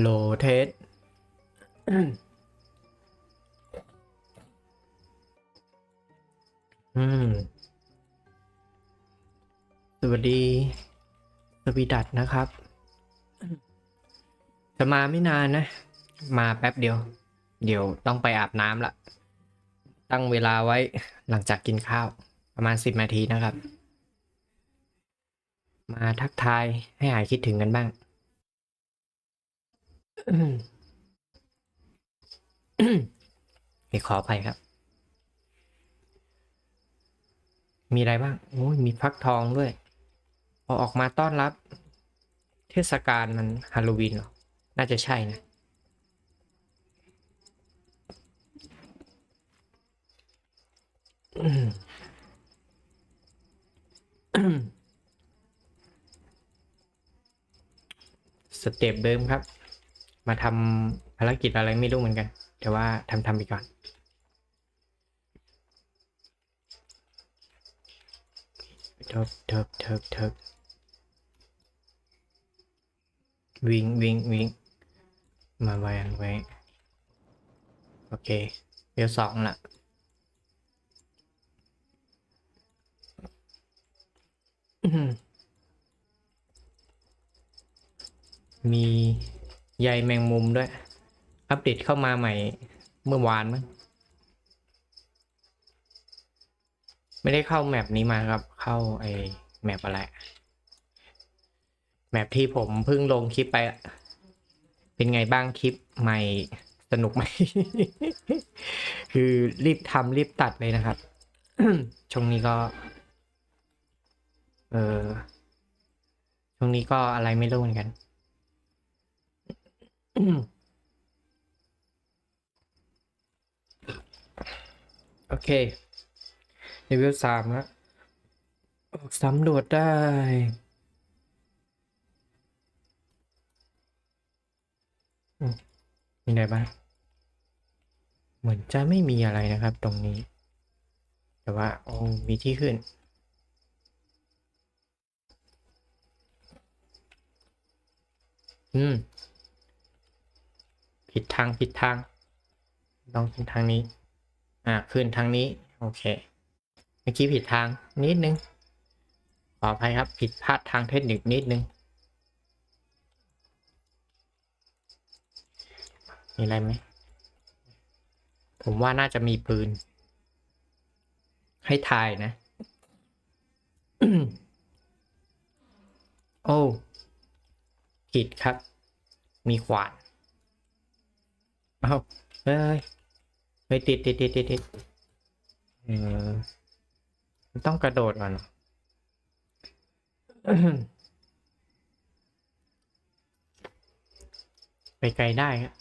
โลเทสอืม สวัสดี สวีดัตนะครับ จะมาไม่นานนะ มาแป๊บเดียว เดี๋ยวต้องไปอาบน้ำละ ตั้งเวลาไว้หลังจากกินข้าว ประมาณสิบนาทีนะครับ มาทักทายให้หายคิดถึงกันบ้าง เดี๋ยวขอไปครับ มีอะไรบ้าง โอ้ยมีฟักทองด้วยพอออกมาต้อนรับ เทศกาลมันฮาโลวีนเหรอ น่าจะใช่นะ สเต็ปเดิมครับ มาทำภารกิจอะไรไม่รู้เหมือนกัน แต่ว่าทำทำไปก่อน เทิบเทิบเทิบเทิบวิ่งวิ่งวิ่งมาไว้อันไว้ โอเคเดี๋ยวสองละอื้อหือ มีใยแมงมุมด้วย อัปเดตเข้ามาใหม่เมื่อวานมั้งไม่ได้เข้าแมปนี้มาครับ เข้าไอแมปอะไร แมปที่ผมเพิ่งลงคลิปไปอะเป็นไงบ้างคลิปใหม่สนุกไหม คือรีบทำรีบตัดเลยนะครับ ช่วงนี้ก็ เออช่วงนี้ก็อะไรไม่รู้เหมือนกัน โอเคเลเวลสามแล้วสำรวจได้มมีอะไรบ้าง เหมือนจะไม่มีอะไรนะครับตรงนี้ แต่ว่าโอ้มีที่ขึ้น อืม ผิดทางผิดทาง ต้องขึ้นทางนี้ อ่าขึ้นทางนี้ โอเค เมื่อกี้ผิดทางนิดนึง ขออภัยครับ ผิดพลาดทางเทคนิคนิดนึง มีอะไรไหม ผมว่าน่าจะมีปืน ให้ทายนะ โอ้ผิดครับ มีขวาน เอาเฮ้ยเฮ้ยติดติดติดติดติดเออต้องกระโดดก่อนไปไกลได้ครับ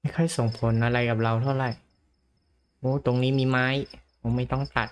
ไม่ค่อยส่งผลอะไรกับเราเท่าไหร่ โอ้ ตรงนี้มีไม้ ผมไม่ต้องตัด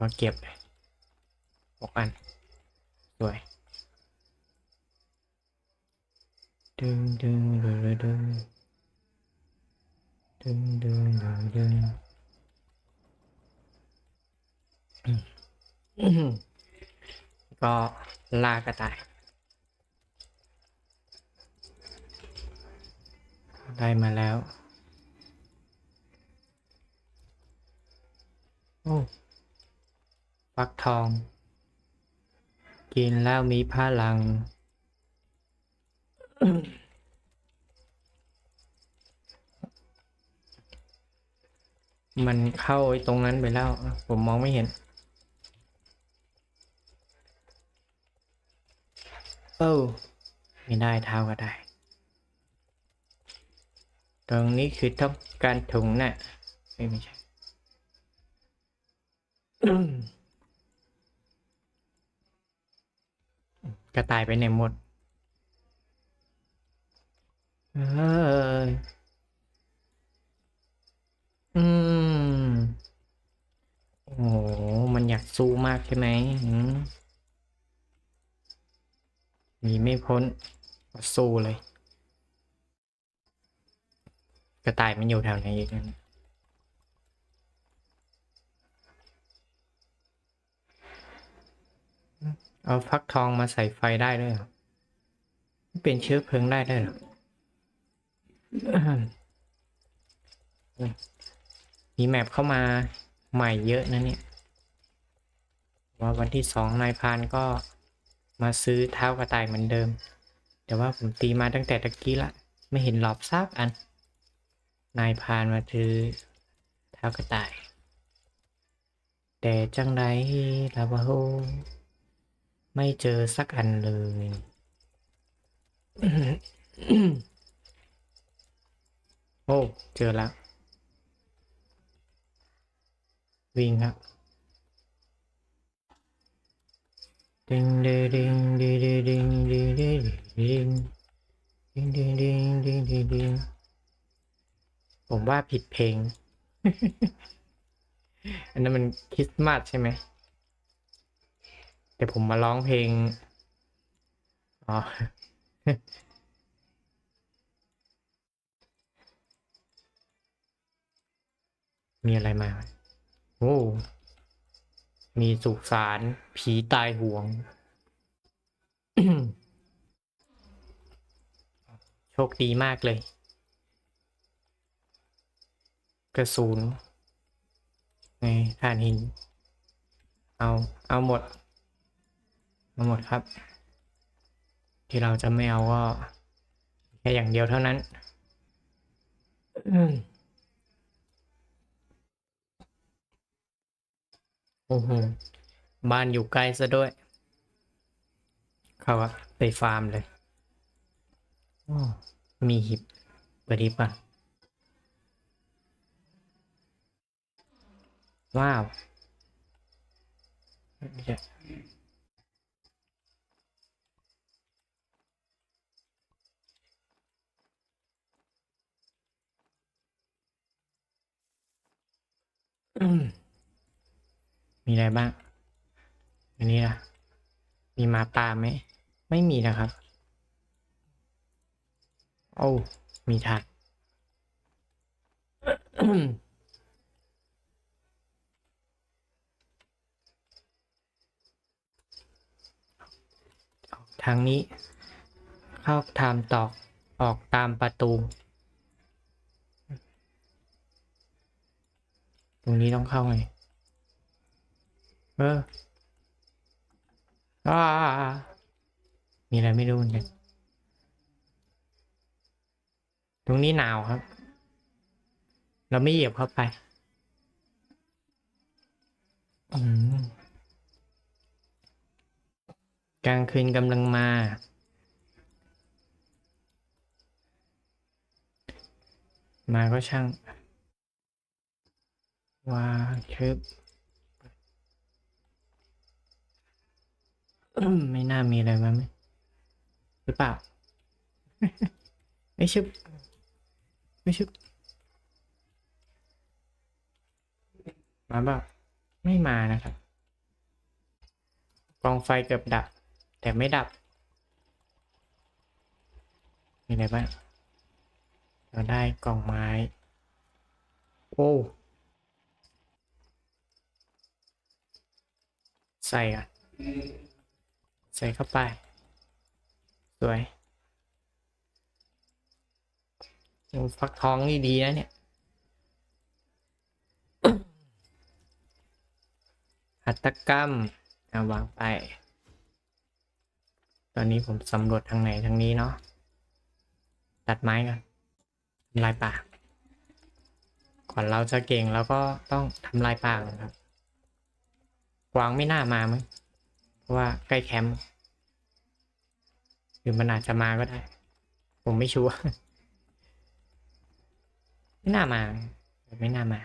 ก็เก็บหกอันสวย ดึงดึงดึงดึงดึงดึงดึงดึงอืมก็ลากระต่ายได้มาแล้ว โอ้ฟักทอง กินแล้วมีพลัง มันเข้าไอ้ตรงนั้นไปแล้ว ผมมองไม่เห็น เอ้าไม่ได้เท้าก็ได้ ตรงนี้คือต้องการถุงน่ะเอ้ยไม่ใช่กระต่ายไปไหนหมด เอ้ยอืม โอ้มันอยากสู้มากใช่ไหมมีไม่พ้นสู้เลย กระต่ายมันอยู่แถวไหนอีกนั่นเอาฟักทองมาใส่ไฟได้ด้วยเหรอเป็นเชื้อเพลิงได้ด้วยเหรอ มีแมปเข้ามาใหม่เยอะนะเนี่ย ว่าวันที่สองนายพานก็มาซื้อเท้ากระต่ายเหมือนเดิม แต่ว่าผมตีมาตั้งแต่ตะกี้ละ ไม่เห็นหลอบซากอัน นายพานมาซื้อเท้ากระต่าย แต่จังไดลาบาโฮไม่เจอสักอันเลย โอ้เจอแล้ว วิ่งครับดิงดิงดิงดิงดิงดิงดิงดิงดิงดิงดิงดิงดิงดิงผมว่าผิดเพลง อันนั้นมันคริสต์มาสใช่ไหมแต่ผมมาร้องเพลง อ๋อ มีอะไรมา โอ้ มีสุสานผีตายห่วง โชคดีมากเลย กระสุนไงถ่านหิน เอา เอาหมด เอาหมดครับ ที่เราจะไม่เอาก็แค่อย่างเดียวเท่านั้น โอ้โหบ้านอยู่ใกล้ซะด้วย เขาอะไปฟาร์มเลยอ้อมีหิบเปิดหิบอะ ว้าวเดี๋ยวอืม มีอะไรบ้าง อันนี้ล่ะ มีมาป่าไหม ไม่มีนะครับ โอ้ มีถัดทางนี้ เข้าทางตอกออกตามประตู ตรงนี้ต้องเข้าไง อออามีอะไรไม่รู้เหมือนกันตรงนี้หนาวครับ เราไม่เหยียบเข้าไป กลางคืนกำลังมา มาก็ช่าง ว่าชึบ อืม ไม่น่ามีอะไรมาไหมหรือเปล่า ไม่ชึบไม่ชึบมาเปล่าไม่มานะครับกองไฟเกือบดับ แต่ไม่ดับ มีอะไรบ้างเราได้กล่องไม้ โอ้ใส่อะ ใส่เข้าไป สวยโอ้ฟักทองนี่ดีนะเนี่ย หัตถกรรมเอาวางไป ตอนนี้ผมสำรวจทางไหนทางนี้เนาะ ตัดไม้กันทำลายป่า ก่อนเราจะเก่งเราก็ต้องทำลายป่าก่อนครับ กวางไม่น่ามามั้ง เพราะว่าใกล้แคมป์หรือมันอาจจะมาก็ได้ ผมไม่ชัวร์ไม่น่ามา ไม่น่ามา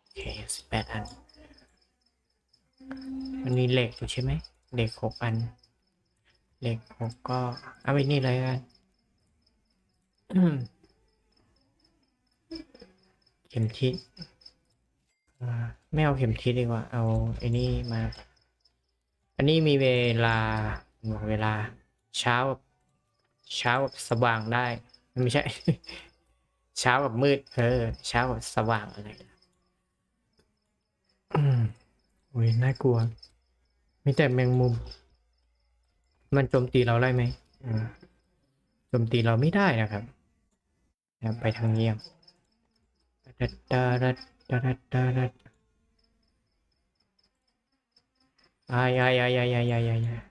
โอเคสิบแปดอัน มันมีเหล็กอยู่ใช่ไหมเหล็กหกอันเหล็กหกก็ เอาไปนี่เลยกันเข็มทิศ ไม่เอาเข็มทิศดีกว่า เอาไอ้นี่มา อันนี้มีเวลาบอกเวลา เช้ากับเช้ากับสว่างได้ ไม่ใช่ เช้ากับมืด เออ เช้ากับสว่างอะไรอืมโอ้ยน่ากลัวมีแต่แมงมุม มันโจมตีเราได้ไหมอืมโจมตีเราไม่ได้นะครับนะครับไปทางเงียบดัดดาดั ดดาดัดดาดัดอายอายอายอายอายอายอาย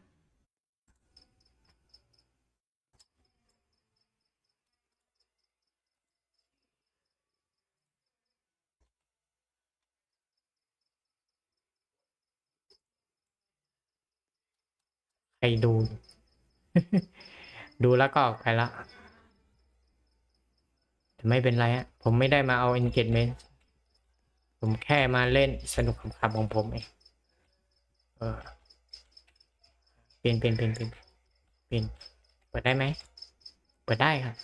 ใครดู ดูแล้วก็ออกไปละแต่ไม่เป็นไรฮะ ผมไม่ได้มาเอา engagement ผมแค่มาเล่นสนุกขำๆของผมเองเออเปลี่ยนเปลี่ยนเปลี่ยนเปลี่ยนเปลี่ยนเปิดได้ไหมเปิดได้ครับ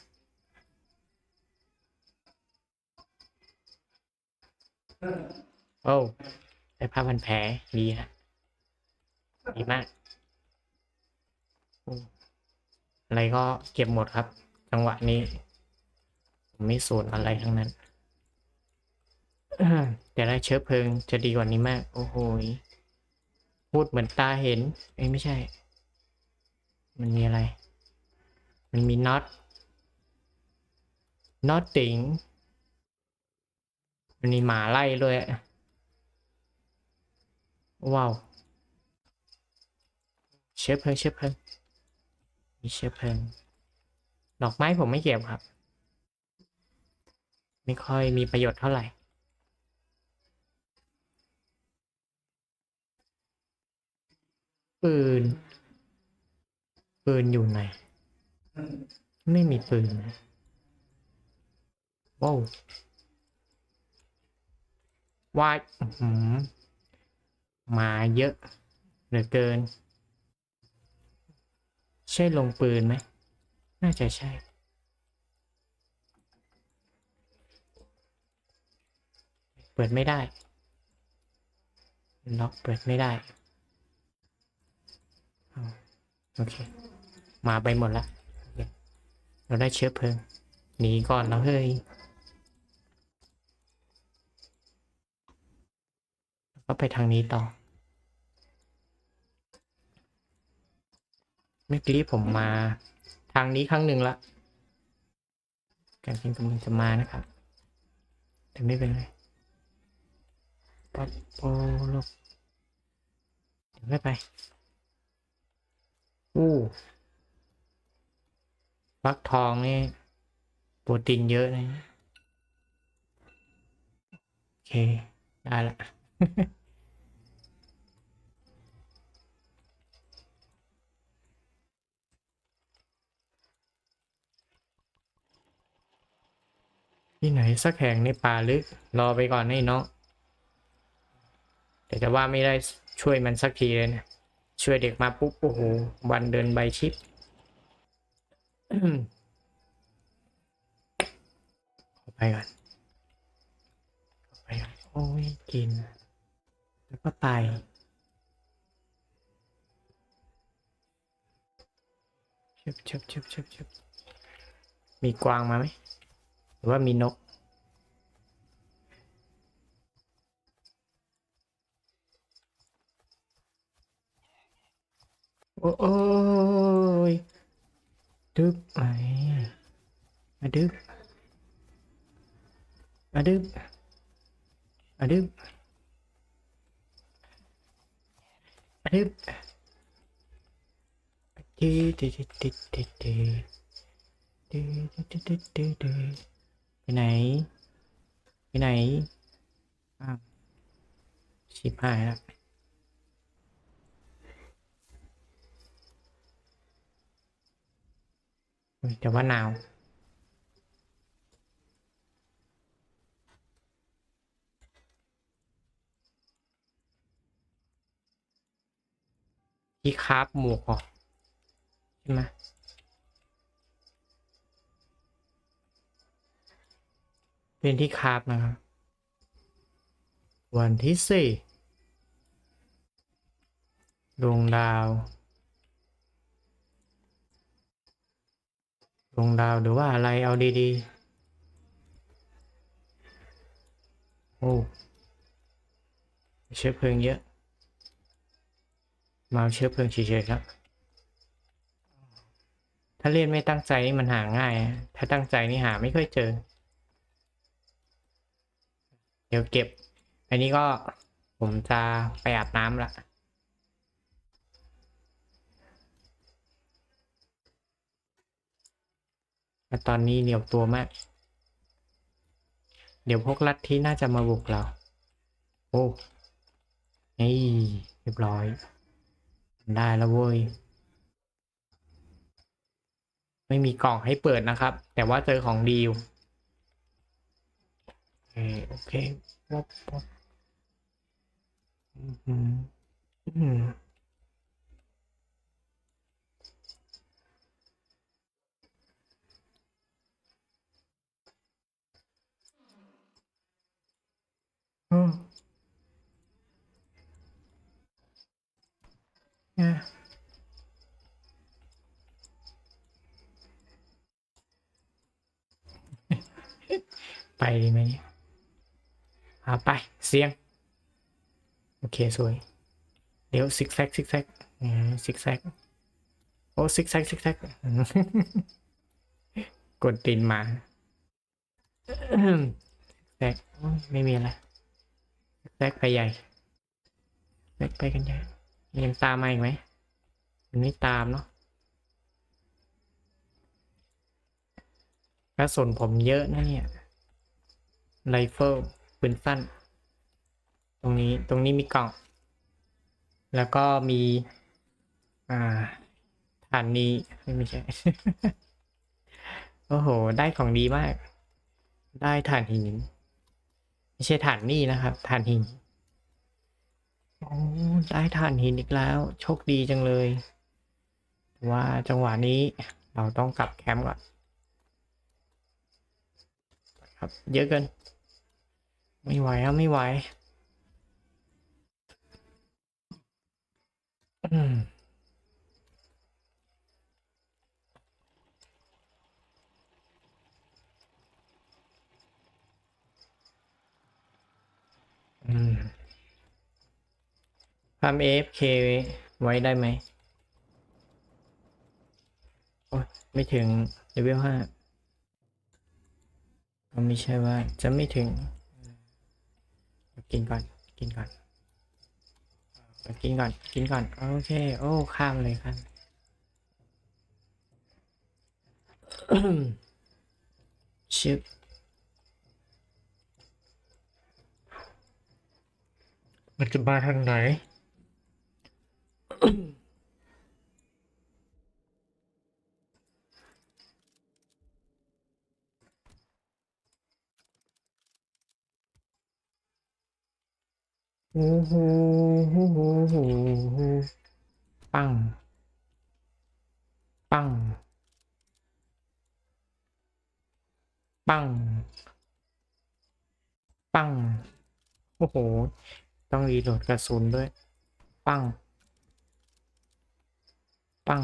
โอ้ได้ผ้าพันแผลดีฮะดีมากอะไรก็เก็บหมดครับ จังหวะนี้ ผมไม่สูญอะไรทั้งนั้น แต่ได้เชื้อเพลิงจะดีกว่านี้มาก โอ้โหพูดเหมือนตาเห็นเอ้ไม่ใช่ มันมีอะไร มันมีน็อตน็อตติงมันมีหมาไล่ด้วยว้าวเชื้อเพลิงเชื้อเพลิงมีเชื้อเพลิงดอกไม้ผมไม่เก็บครับ ไม่ค่อยมีประโยชน์เท่าไหร่ ปืน ปืนอยู่ไหน ไม่มีปืนนะว้าววายอื้อหือมาเยอะเหลือเกิน ใช่ลงปืนไหม น่าจะใช่ เปิดไม่ได้ ล็อกเปิดไม่ได้ โอเค มาไปหมดละ เราได้เชื้อเพลิง หนีก่อนแล้วเฮ้ยแล้วก็ไปทางนี้ต่อ เมื่อกี้ผมมาทางนี้ครั้งหนึ่งละ การกินกำลังจะมานะครับ แต่ไม่เป็นไรปั๊บโปลกเดี๋ยวไม่ไป อู้ฟักทองนี่โปรตีนเยอะนะโอเค ได้ละที่ไหนสักแห่งในป่าลึก รอไปก่อนให้น้อง แต่จะว่าไม่ได้ช่วยมันสักทีเลยนะ ช่วยเด็กมาปุ๊บโอ้โหวันเดินใบชิปไปก่อนไปก่อนโอ้ยกิน แล้วก็ไปเชิบชิบชิบชิบชิบมีกวางมาไหม หรือว่ามีนก โอ้โอ้ยดึบไอ้มาดึบมาดึบมาดึบมาดึบดีดีดีดีดีดีดีดีดีดีดีดีไปไหน ไปไหน อ้าวชิบหาย แล้วเฮ้ยแต่ว่านาวที่คาบหมวกใช่ไหมเป็นที่คาบนะครับ วันที่สี่ดวงดาว ดวงดาวหรือว่าอะไรเอาดีๆ โอ้เชื้อเพลิงเยอะมาเอาเชื้อเพลิงเฉยๆครับ ถ้าเล่นไม่ตั้งใจนี่มันหาง่ายอะถ้าตั้งใจนี่หาไม่ค่อยเจอ เดี๋ยวเก็บ อันนี้ก็ผมจะไปอาบน้ำละ แต่ตอนนี้เหนียวตัวมาก เดี๋ยวพวกลัทธิน่าจะมาบุกเรา โอ้นี่เรียบร้อย ได้แล้วเว้ย ไม่มีกล่องให้เปิดนะครับ แต่ว่าเจอของดีโอเค โอเควับวับอืมอืมอืมอืมเนี่ย ไป ดีไหมเนี่ยเอาไปเสียง โอเค สวย เดี๋ยวซิกแซกซิกแซกซิกแซกโอ้ซิกแซกซิกแซกกดตินมาแซกไม่มีอะไรแซกไปใหญ่แซกไปกันใหญ่ยังตามมาอีกไหมมันไม่ตามเนาะกระสุนผมเยอะนะเนี่ย ไรเฟิลปืนสั้น ตรงนี้ตรงนี้มีกล่อง แล้วก็มี อ่าฐานนี้ไม่ใช่ โอ้โห ได้ของดีมาก ได้ฐานหิน ไม่ใช่ฐานนี่นะครับฐานหินโอ้ได้ฐานหินอีกแล้ว โชคดีจังเลย ว่าจังหวะนี้เราต้องกลับแคมป์ก่อนครับ เยอะเกิน ไม่ไหวครับไม่ไหวอืมอืมทำ AFK ไว้ได้ไหม โอ้ยไม่ถึงเลเวลห้าก็ไม่ใช่ว่าจะไม่ถึง กินก่อน กินก่อน กินก่อน กินก่อน โอเค โอ้ ข้ามเลยครับชิปมันจะมาทางไหน โอ้โหโหโหโหโห ปัง ปัง ปัง ปัง โอ้โห ต้องรีโหลดกระสุนด้วย ปัง ปัง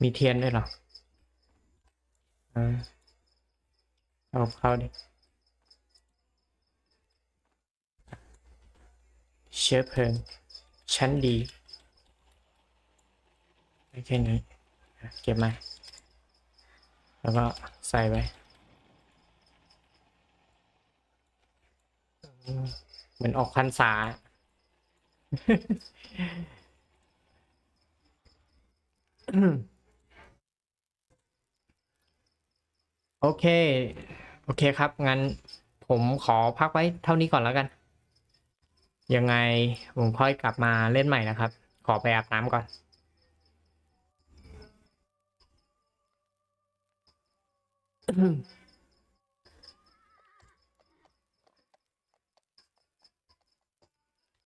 มีเทียนด้วยเหรอ เออเอาเข้าดิ เชื้อเพลิง ชั้นดีแค่นี้ เก็บมา แล้วก็ใส่ไว้ เหมือนออกพรรษาโอเค โอเคครับ งั้นผมขอพักไว้เท่านี้ก่อนแล้วกัน ยังไงผมค่อยกลับมาเล่นใหม่นะครับ ขอไปอาบน้ำก่อน